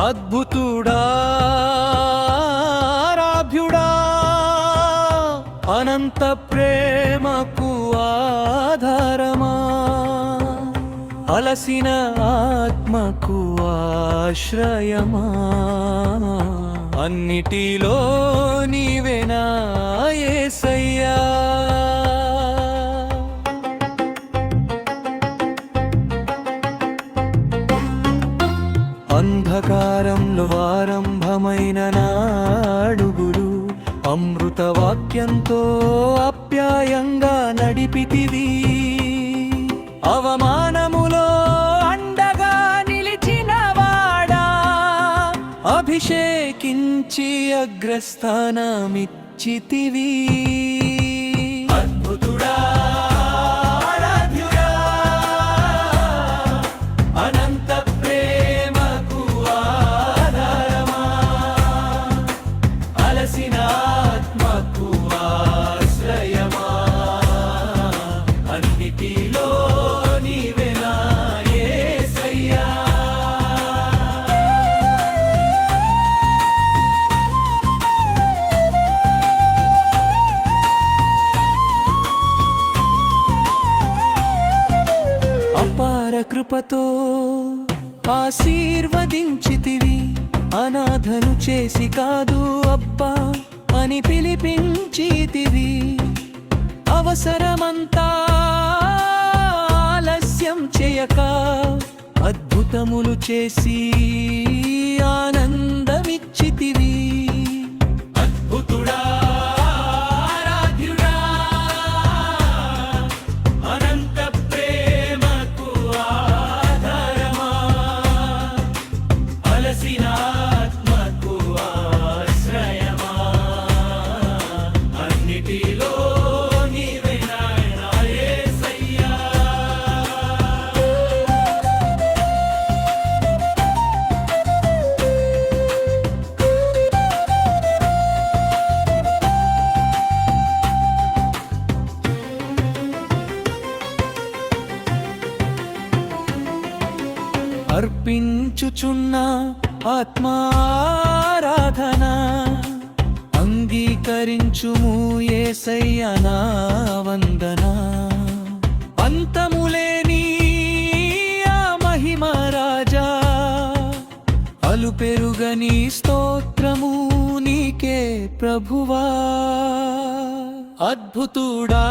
అద్భుతుడా రాభ్యుడా అనంత ప్రేమకు ఆధారమా అలసిన ఆత్మకు ఆశ్రయమా అన్నిటిలో నీవేనా అంధకారంలో ఆరంభమైన నాడుగులు అమృత వాక్యంతో అప్యాయంగా నడిపితివి. అవమానములో అండగా నిలిచిన వాడా? అభిషేకించి అగ్రస్థానమిచ్చితివీ. అలసిన ఆత్మకు ఆశ్రయమా? అన్నిటిలో నీవెనా యేసయ్యా అపార కృపతో ఆశీర్వదించితివి. అనాథను చేసి కాదు అబ్బా అని పిలిపించితివి. అవసరమంతా ఆలస్యం చేయక అద్భుతములు చేసి ఆనందమిచ్చితివి. అర్పించుచున్న ఆత్మారాధన అంగీకరించుము ఏసయ్య నా వందన. అంతములేని ఆ మహిమ రాజా అలు పెరుగని స్తోత్రము నీకే ప్రభువా. అద్భుతుడా